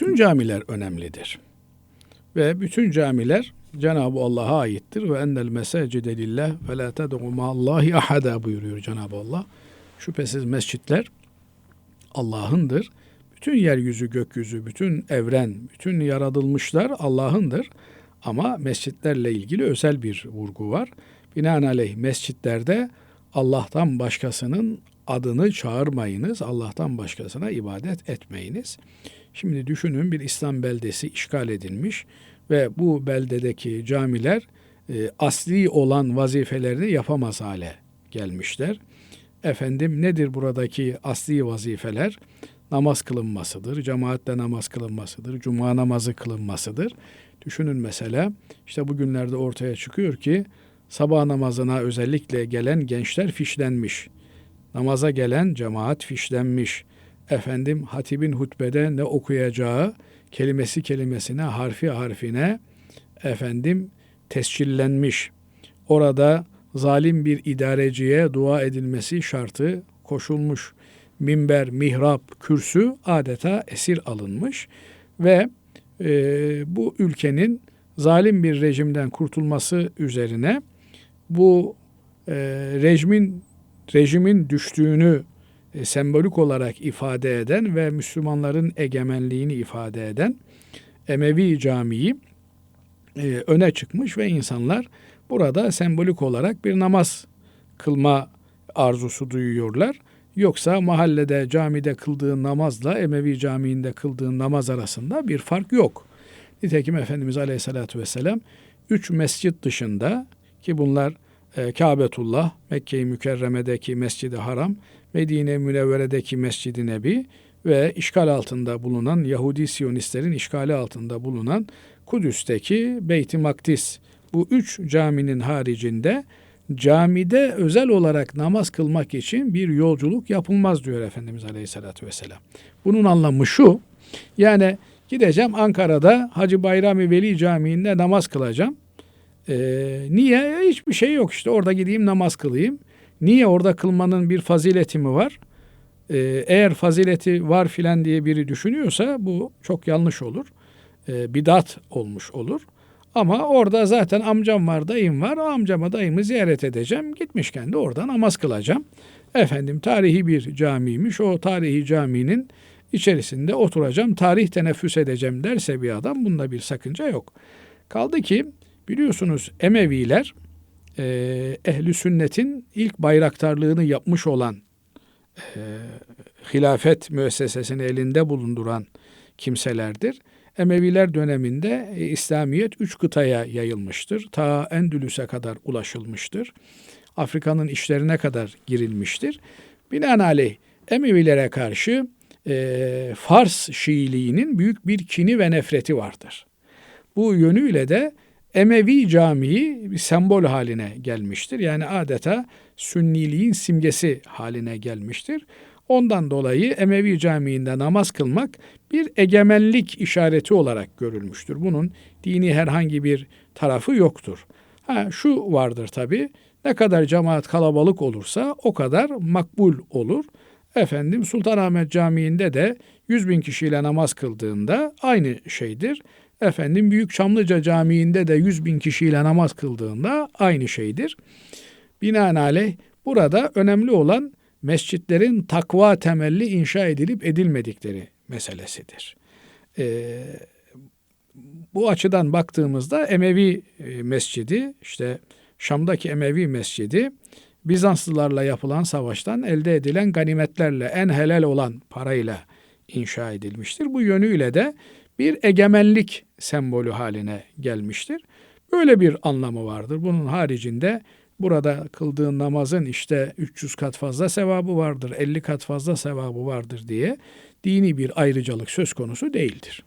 Bütün camiler önemlidir. Ve bütün camiler Cenab-ı Allah'a aittir ve ennel mesacide lillah ve la ted'u ma'allahi ahada buyuruyor Cenab-ı Allah. Şüphesiz mescitler Allah'ındır. Bütün yeryüzü, gökyüzü, bütün evren, bütün yaratılmışlar Allah'ındır. Ama mescitlerle ilgili özel bir vurgu var. Binaenaleyh mescitlerde Allah'tan başkasının adını çağırmayınız. Allah'tan başkasına ibadet etmeyiniz. Şimdi düşünün bir İslam beldesi işgal edilmiş ve bu beldedeki camiler e, asli olan vazifelerini yapamaz hale gelmişler. Efendim nedir buradaki asli vazifeler? Namaz kılınmasıdır, cemaatle namaz kılınmasıdır, cuma namazı kılınmasıdır. Düşünün mesela işte bugünlerde ortaya çıkıyor ki sabah namazına özellikle gelen gençler fişlenmiş. Namaza gelen cemaat fişlenmiş. Efendim hatibin hutbede ne okuyacağı kelimesi kelimesine, harfi harfine efendim tescillenmiş. Orada zalim bir idareciye dua edilmesi şartı koşulmuş. Minber, mihrap, kürsü adeta esir alınmış ve e, bu ülkenin zalim bir rejimden kurtulması üzerine bu e, rejimin rejimin düştüğünü e, sembolik olarak ifade eden ve Müslümanların egemenliğini ifade eden Emevi Camii e, öne çıkmış ve insanlar burada sembolik olarak bir namaz kılma arzusu duyuyorlar. Yoksa mahallede camide kıldığın namazla Emevi Camii'nde kıldığın namaz arasında bir fark yok. Nitekim Efendimiz Aleyhisselatü Vesselam üç mescit dışında ki bunlar e, Kâbetullah, Mekke-i Mükerreme'deki Mescid-i Haram, Medine Münevvere'deki Mescid-i Nebi ve işgal altında bulunan Yahudi Siyonistlerin işgali altında bulunan Kudüs'teki Beyt-i Makdis bu üç caminin haricinde camide özel olarak namaz kılmak için bir yolculuk yapılmaz diyor Efendimiz Aleyhisselatü Vesselam. Bunun anlamı şu, yani gideceğim Ankara'da Hacı Bayrami Veli Camii'nde namaz kılacağım. Ee, niye? Hiçbir şey yok işte orada gideyim namaz kılayım. Niye orada kılmanın bir fazileti mi var? Ee, eğer fazileti var filan diye biri düşünüyorsa bu çok yanlış olur. Ee, bidat olmuş olur. Ama orada zaten amcam var, dayım var. Amcama dayımı ziyaret edeceğim. Gitmişken de orada namaz kılacağım. Efendim tarihi bir camiymiş. O tarihi caminin içerisinde oturacağım, tarih teneffüs edeceğim derse bir adam bunda bir sakınca yok. Kaldı ki biliyorsunuz Emeviler e, ehli sünnetin ilk bayraktarlığını yapmış olan e, hilafet müessesesini elinde bulunduran kimselerdir. Emeviler döneminde e, İslamiyet üç kıtaya yayılmıştır. Ta Endülüs'e kadar ulaşılmıştır. Afrika'nın işlerine kadar girilmiştir. Binaenaleyh Emevilere karşı e, Fars Şiiliğinin büyük bir kini ve nefreti vardır. Bu yönüyle de Emevi Camii bir sembol haline gelmiştir. Yani adeta sünniliğin simgesi haline gelmiştir. Ondan dolayı Emevi Camii'nde namaz kılmak bir egemenlik işareti olarak görülmüştür. Bunun dini herhangi bir tarafı yoktur. Ha, şu vardır tabi, ne kadar cemaat kalabalık olursa o kadar makbul olur. Efendim Sultanahmet Camii'nde de 100 bin kişiyle namaz kıldığında aynı şeydir. Efendim Büyük Çamlıca Camii'nde de 100 bin kişiyle namaz kıldığında aynı şeydir. Binaenaleyh burada önemli olan mescitlerin takva temelli inşa edilip edilmedikleri meselesidir. Ee, bu açıdan baktığımızda Emevi e, Mescidi işte Şam'daki Emevi Mescidi Bizanslılarla yapılan savaştan elde edilen ganimetlerle en helal olan parayla inşa edilmiştir. Bu yönüyle de bir egemenlik sembolü haline gelmiştir. Böyle bir anlamı vardır. Bunun haricinde burada kıldığın namazın işte 300 kat fazla sevabı vardır, 50 kat fazla sevabı vardır diye dini bir ayrıcalık söz konusu değildir.